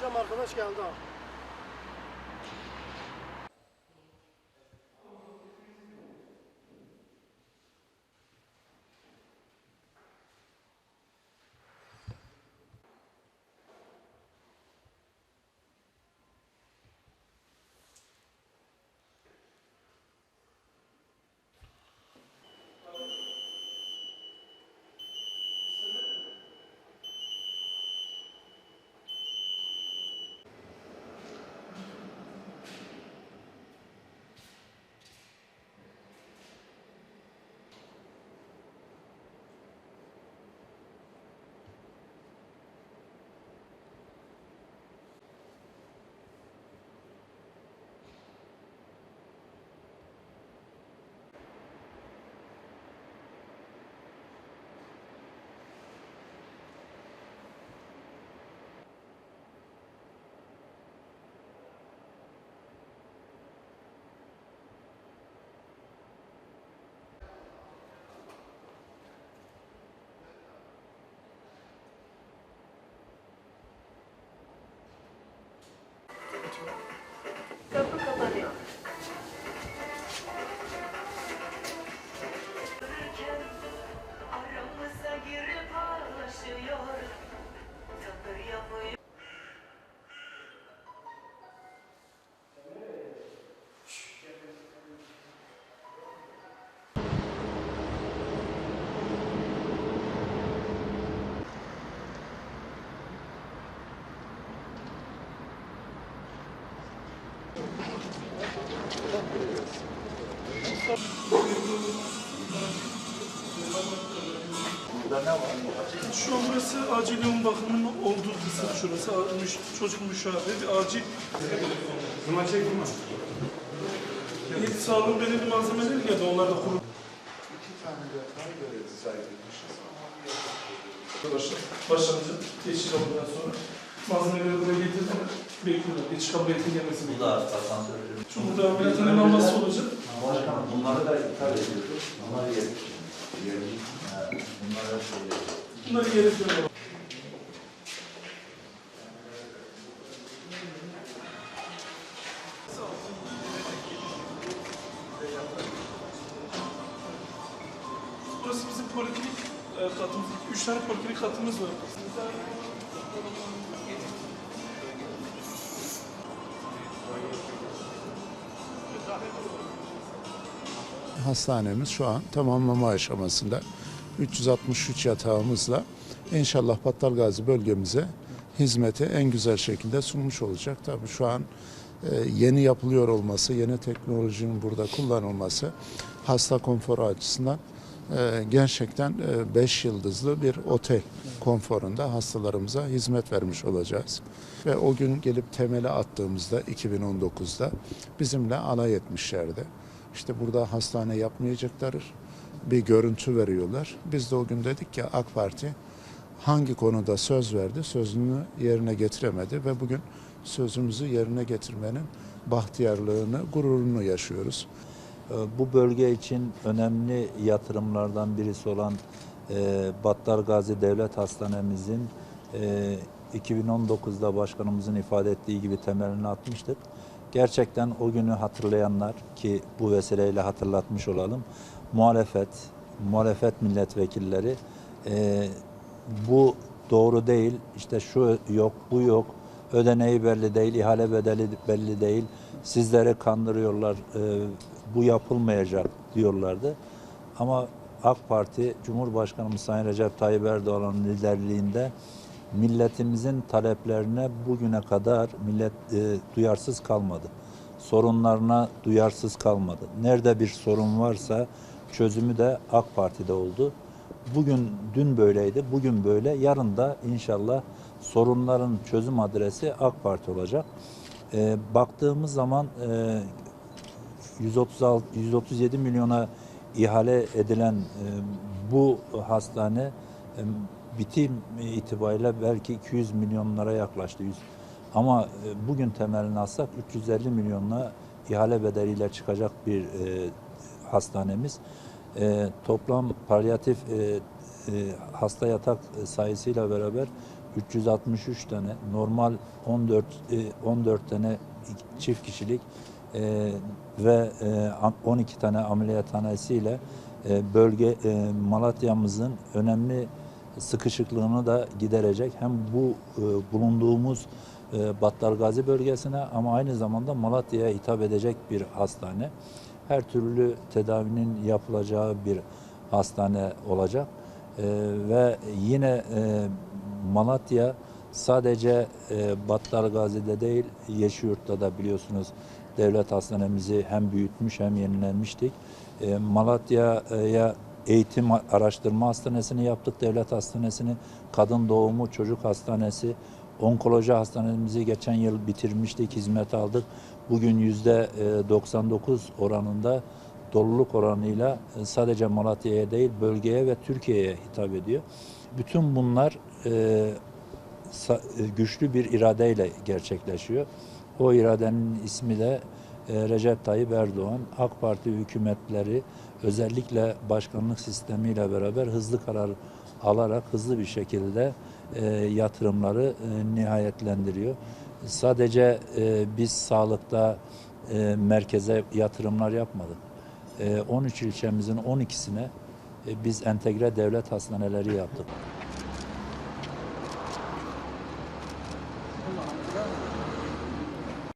Muhterem arkadaş geldi abi. Şu an burası acil yoğun bakımın olduğu kısım şurası. Müş, çocuk müşavir, bir acil. Zıma çekilme. İlk sağlığın belirli malzemeleri geldi, onlar da kuru. İki tane yatağa göre dizayn edilmişiz. Başla, başlanacak. Geçiş olduktan sonra malzemeleri buraya getirdiler. Bekliyorlar. Geçiş kabiliyetin gelmesini Bu bekliyorlar. da burada ameliyatın alması olacak. Başkanım bunları da iptal ediyoruz. Bunlar yedik. Yedik. Bunlara şey Bunları gerekiyor. Burası bizim poliklinik e, katımız. Üç tane poliklinik katımız var. Hastanemiz şu an tamamlama aşamasında. 363 yatağımızla inşallah Battalgazi bölgemize hizmeti en güzel şekilde sunmuş olacak. Tabii şu an e, yeni yapılıyor olması, yeni teknolojinin burada kullanılması hasta konforu açısından e, gerçekten 5 yıldızlı bir otel konforunda hastalarımıza hizmet vermiş olacağız. Ve o gün gelip temeli attığımızda 2019'da bizimle alay etmişlerdi. İşte burada hastane yapmayacakları bir görüntü veriyorlar. Biz de o gün dedik ki AK Parti hangi konuda söz verdi, sözünü yerine getiremedi ve bugün sözümüzü yerine getirmenin bahtiyarlığını, gururunu yaşıyoruz. Ee, Bu bölge için önemli yatırımlardan birisi olan e, Battal Gazi Devlet Hastanemizin e, 2019'da başkanımızın ifade ettiği gibi temelini atmıştık. Gerçekten o günü hatırlayanlar ki bu vesileyle hatırlatmış olalım. Muhalefet, muhalefet milletvekilleri e, bu doğru değil, işte şu yok, bu yok, ödeneği belli değil, ihale bedeli belli değil, sizleri kandırıyorlar, e, bu yapılmayacak diyorlardı. Ama AK Parti, Cumhurbaşkanımız Sayın Recep Tayyip Erdoğan'ın liderliğinde milletimizin taleplerine bugüne kadar millet e, duyarsız kalmadı. Sorunlarına duyarsız kalmadı. Nerede bir sorun varsa çözümü de AK Parti'de oldu. Bugün dün böyleydi, bugün böyle, yarın da inşallah sorunların çözüm adresi AK Parti olacak. E, baktığımız zaman e, 136 137 milyona ihale edilen e, bu hastane e, bitim itibariyle belki 200 milyonlara yaklaştı. Yüz- Ama e, bugün temelini atsak 350 milyonla ihale bedeliyle çıkacak bir e, hastanemiz. E, toplam palyatif e, e, hasta yatak sayısıyla beraber 363 tane, normal 14 e, 14 tane çift kişilik e, ve e, am- 12 tane ameliyathanesiyle e, bölge e, Malatya'mızın önemli sıkışıklığını da giderecek. Hem bu e, bulunduğumuz e, Battalgazi bölgesine ama aynı zamanda Malatya'ya hitap edecek bir hastane. Her türlü tedavinin yapılacağı bir hastane olacak. E, ve yine e, Malatya sadece e, Battalgazi'de değil Yeşilyurt'ta da biliyorsunuz devlet hastanemizi hem büyütmüş hem yenilenmiştik. E, Malatya'ya eğitim araştırma hastanesini yaptık, devlet hastanesini, kadın doğumu, çocuk hastanesi, onkoloji hastanemizi geçen yıl bitirmiştik, hizmet aldık. Bugün yüzde e, 99 oranında doluluk oranıyla e, sadece Malatya'ya değil bölgeye ve Türkiye'ye hitap ediyor. Bütün bunlar e, e, güçlü bir iradeyle gerçekleşiyor. O iradenin ismi de e, Recep Tayyip Erdoğan. AK Parti hükümetleri özellikle başkanlık sistemiyle beraber hızlı karar alarak hızlı bir şekilde e, yatırımları e, nihayetlendiriyor. Sadece e, biz sağlıkta e, merkeze yatırımlar yapmadık. E, 13 ilçemizin 12'sine e, biz entegre devlet hastaneleri yaptık.